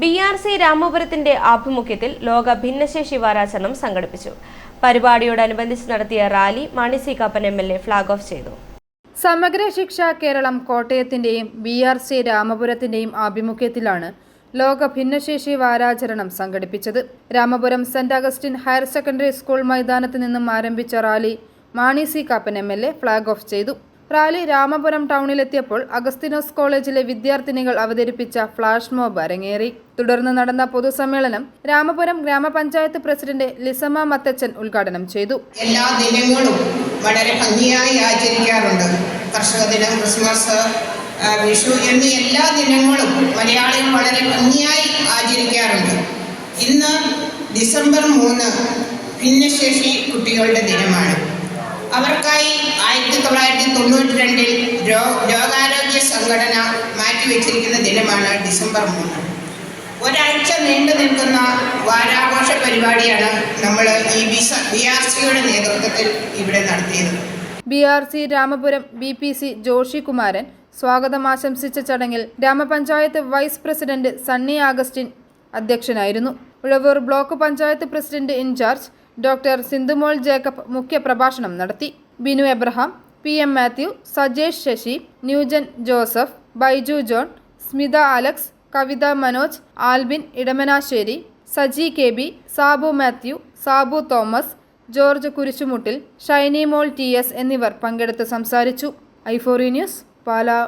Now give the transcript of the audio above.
B R C രാമപുരത്തിന്റെ ആഭിമുഖ്യത്തിൽ ലോക ഭിന്നശേഷി വാരാചരണം സംഘടിപ്പിച്ചു. പരിപാടിയോടനുബന്ധിച്ച് നടത്തിയ rally Mani C Kappan MLA L A flag off ചെയ്തു. സമഗ്ര ശിക്ഷ കേരളം കോട്ടയത്തിന്റെയും ബി ആർ സി രാമപുരത്തിന്റെയും ആഭിമുഖ്യത്തിലാണ് ലോക ഭിന്നശേഷി വാരാചരണം സംഘടിപ്പിച്ചത്. Ramapuram saint Augustine higher secondary school മൈതാനത്ത് നിന്നും ആരംഭിച്ച rally Mani C Kappan MLA L A flag off ചെയ്തു. റാലി രാമപുരം ടൗണിലെത്തിയപ്പോൾ അഗസ്തിനോസ് കോളേജിലെ വിദ്യാർത്ഥിനികൾ അവതരിപ്പിച്ച ഫ്ലാഷ് മോബ് അരങ്ങേറി. തുടർന്ന് നടന്ന പൊതുസമ്മേളനം രാമപുരം ഗ്രാമപഞ്ചായത്ത് പ്രസിഡന്റ് ലിസമ്മ മത്തച്ചൻ ഉദ്ഘാടനം ചെയ്തു. എല്ലാ ദിനങ്ങളും വളരെ ഭംഗിയായി ആചരിക്കാറുണ്ട്. കർഷക ദിനം ക്രിസ്മസ് വിഷു എന്നീ എല്ലാ ദിനങ്ങളും മലയാളികൾ വളരെ ഭംഗിയായി ആചരിക്കാറുണ്ട്. ഇന്ന് ഡിസംബർ മൂന്ന് ഭിന്നശേഷി കുട്ടികളുടെ ദിനമാണ്. അവർക്കായി ആയിരത്തി ലോകാരോഗ്യ സംഘടന മാറ്റിവെച്ചിരിക്കുന്ന ദിനമാണ് ഡിസംബർ മൂന്ന്. ഒരാഴ്ച നീണ്ടു നിൽക്കുന്ന വാരാഘോഷ പരിപാടിയാണ് നമ്മൾ ഈ ബി ആർ സിയുടെ നേതൃത്വത്തിൽ ഇവിടെ നടത്തിയത്. B R C Ramapuram B P C Joshi Kumaran സ്വാഗതം ആശംസിച്ച ചടങ്ങിൽ ഗ്രാമപഞ്ചായത്ത് വൈസ് പ്രസിഡന്റ് സണ്ണി ആഗസ്റ്റിൻ അധ്യക്ഷനായിരുന്നു. Uzhavoor block panchayat president incharge doctor Sindhumol Jacob മുഖ്യ പ്രഭാഷണം നടത്തി. Binu Abraham P M Mathew Sajesh Sasi new gen Joseph Baiju John Smitha Alex Kavitha Manoj Albin Edamanassery Saji K B Sabu Mathew Sabu Thomas George Kurishumuttil Shiny mol T S എന്നിവർ പങ്കെടുത്ത് സംസാരിച്ചു. ഐഫോറി news Pala.